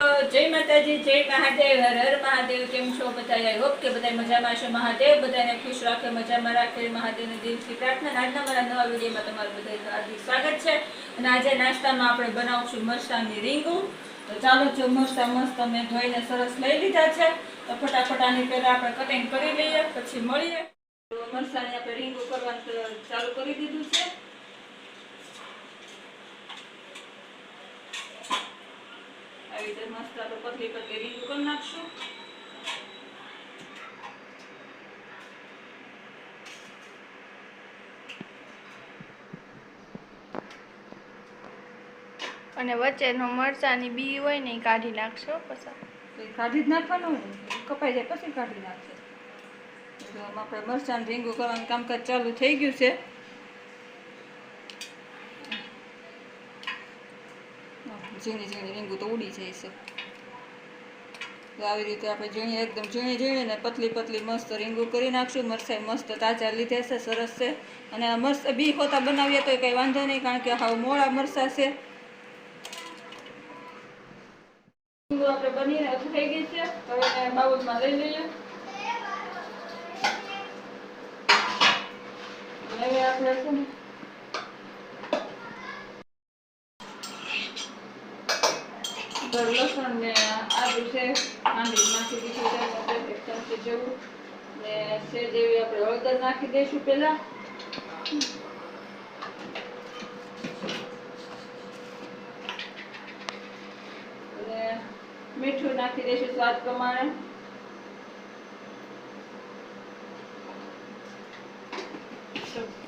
જય માતાજી, જય મહાદેવ, હર હર મહાદેવ, કેમ છો બધા? આઈ હોપ કે બધા મજામાં છો મહાદેવ બધાને ખુશ રાખે, મજામાં રાખે. મહાદેવને દિલથી પ્રાર્થના. આજના મારા નવા વિડીયોમાં તમારું બધાનું હાર્દિક સ્વાગત છે. અને આજે નાસ્તામાં આપણે બનાવશું મરચાંની રીંગું. તો ચાલો, જો મરચાં મસ્ત અમે ધોઈને સરસ લઈ લીધા છે. તો ફટાફટ આની પહેલાં આપણે કટિંગ કરી લઈએ, પછી મળીએ. તો મરચાંની આપણે રીંગું કરવાનું ચાલુ કરી દીધું છે આવી રીતે મસ્ત આપણે પતલી પતલી રીંગ કરી નાખશું. અને વચ્ચેનો મરચાની બી હોય ને એ કાઢી નાખશો પછી. કાઢી જ નાખવાનું હોય કપાઈ જાય પછી કાઢી નાખશે. તો આપણે મરચાં રીંગું કરવાનું કામકાજ ચાલુ થઈ ગયું છે. ઝીણી ઝીણી રીંગું તો ઉડી જાય છે. તો આવી રીતે આપણે ઝીણી, એકદમ ઝીણી ઝીણી ને પતલી પતલી મસ્ત રીંગું કરી નાખશું. મરસાઈ મસ્ત તાજા લીધે છે, સરસ છે. અને આ બી ખોતા બનાવીએ તો કંઈ વાંધો નહીં, કારણ કે હાવ મોળા મરસા છે. રીંગું આપણે બનીને થઈ ગઈ છે. હવે બાઉલમાં લઈ લઈએ. આપણે છે ને દર લસણ ને આદુ છે દીધું છે આપણે એક ચમચી જેવું ને સેજ એવી આપણે હળદર નાખી દઈશું પહેલા. મીઠું નાખી દઈશું સ્વાદ પ્રમાણે. ને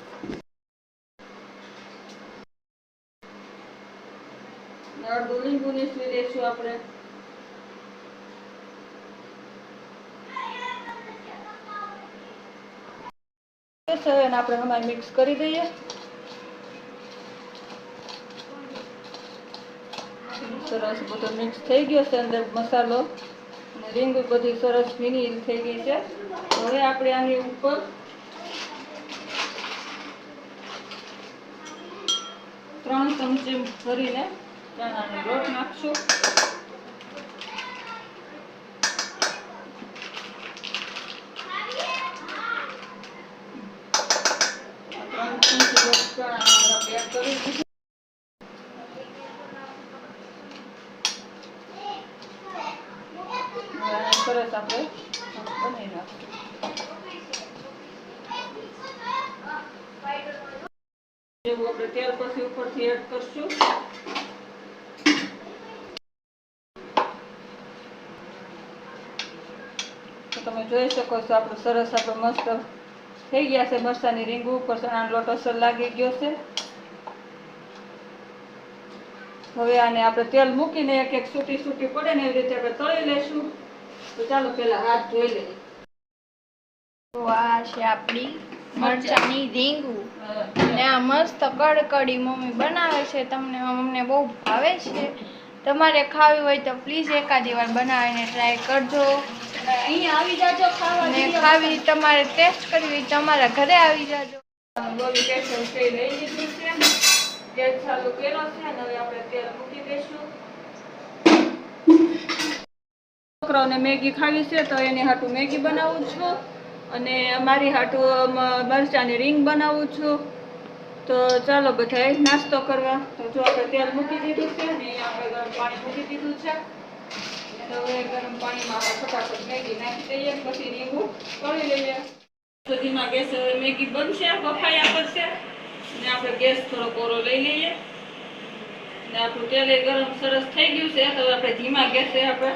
અડધું શું નીચવી આપણે. બસ આપણે હમાય મિક્સ કરી દઈએ. સરસ બધો મિક્સ થઈ ગયો છે અંદર મસાલો. અને રીંગ બધી સરસ ભીની થઈ ગઈ છે. હવે આપણે આની ઉપર ત્રણ ચમચી ભરીને ચણાનો નાખશું સરસ આપણે બનાવી નાખશું જેવું આપણે તેલ પછી ઉપરથી એડ કરશું તો તમે જોઈ શકો છો, આપણું સરસ, આપણે મસ્ત થઈ ગયા છે મરસાની રીંગું ઉપર ચણાનો લોટ અસર લાગી ગયો છે. હવે આને આપણે તેલ મૂકીને એક એક સૂટી સૂટી પડે ને એવી રીતે આપણે તળી લેશું. તો ચાલો પહેલા હાથ ધોઈ લઈએ. આ છે આપણી મરચાની રીંગું. અને આ મસ્ત કડકડી મમ્મી બનાવે છે. તમને અમને બહુ ભાવે છે. તમારે ખાવી હોય તો પ્લીઝ એકાદી વાર બનાવીને ટ્રાય કરજો. અહીંયા આવી જાજો ખાવા તમારે ટેસ્ટ કરવી તમારા ઘરે આવી જાજો. ગોળી કેસર છે લઈ લીધું છે. ગેસ ચાલુ કર્યો છે અને હવે આપણે તેલ મૂકી દઈશું. છોકરાઓને મેગી ખાવી છે તો એની હાટું મેગી બનાવું છું. અને મારી હાટું મરચાની રીંગ બનાવું છું. તો ચાલો બધાય નાસ્તો કરવા. તો જો આપણે તેલ મૂકી દીધું છે અને આપણે ગરમ પાણી મૂકી દીધું છે. તો હવે ગરમ સરસ થઈ ગયું છે. તો આપણે ધીમા ગેસે આપણે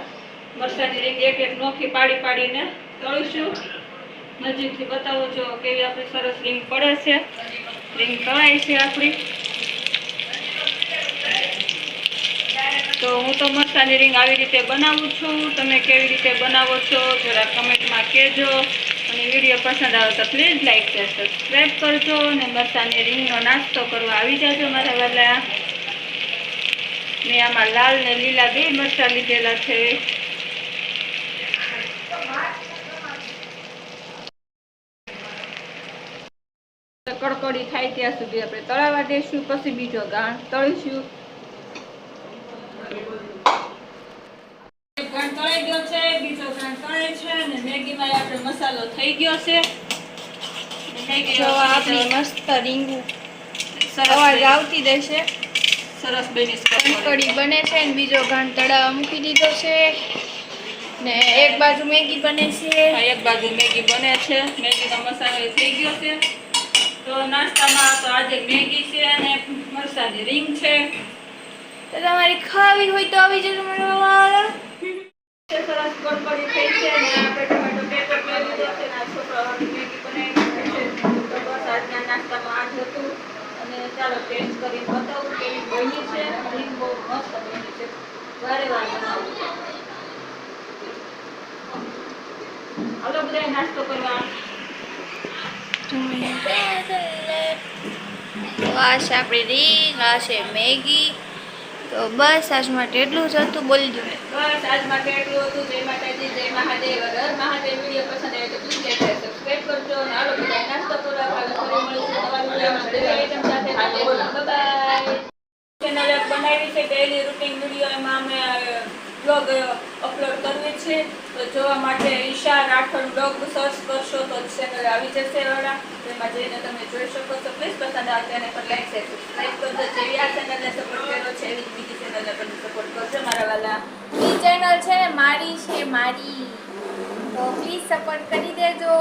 મરચાની રીંગ એક એક નોખી પાડી પાડીને તળીશું. નજીકથી બતાવો છો કેવી આપણી સરસ રીંગ પડે છે. રીંગ તળાય છે આપણી. તો હું તો મરસાની રીંગ આવી રીતે બનાવું છું. તમે કેવી રીતે બનાવો છો જરા કમેન્ટમાં કહેજો. અને વીડિયો પસંદ આવે તો પ્લીઝ લાઈક શેર સબસ્ક્રાઈબ કરજો. અને મરચાની રીંગનો નાસ્તો કરવા આવી જાજો મારા વાલા. મેં આમાં લાલ ને લીલા બે મરચા લીધેલા છે. કડકડી થાય ત્યાં સુધી આપણે તળાવા દઈશું પછી બીજો ગાંઠ તળીશું. બીજો કણ તળાવ મૂકી દીધો છે. ને એક બાજુ મેગી બને છે. એક બાજુ મેગી બને છે. મેગીનો મસાલો થઈ ગયો છે. તો નાસ્તામાં તો આજે મેગી છે અને મરસાની રીંગ છે. તમારે ખાવી હોય તો આવી જજો ચાલો ટેસ્ટ કરીને બતાવું કેવી છે બહુ મસ્ત બની છે વારે બધાય નાસ્તો કરવા તો આપણી રીંગ આ મેગી. તો બસ આજ માટે એટલું જ હતું બોલી દો બસ આજ માટે એટલું હતું. જય માતાજી જય મહાદેવ. હર મહાદેવ વીડિયો પસંદ આવે તો પ્લીઝ લાઈક શેર સબસ્ક્રાઇબ કરજો. અને હાલો બધા નાસ્તો કરવા કાલે ફરી મળીશું નવા વિડીયોમાં. નવી આઈટમ સાથે. બાય ચેનલ એક બનાવી છે ડેઈલી રૂટિન વીડિયો એમાં અમે બ્લોગ અપલોડ કરવી છે, તો જોવા માટે ઈશા રાઠોડ બ્લોગ સર્ચ કરશો તો ચેનલ આવી જશે વાળા. તેમાં જઈને તમે જોઈ શકો છો. પ્લીઝ પસંદ આવે તેને પર લાઈક શેર સબસ્ક્રાઇબ કરજો. જેવી આ ચેનલને સપોર્ટ કર્યો છે, એવી બીજી ચેનલને પણ સપોર્ટ કરજો મારા વાલા. બીજી ચેનલ છે મારી છે મારી. તો પ્લીઝ સપોર્ટ કરી દેજો.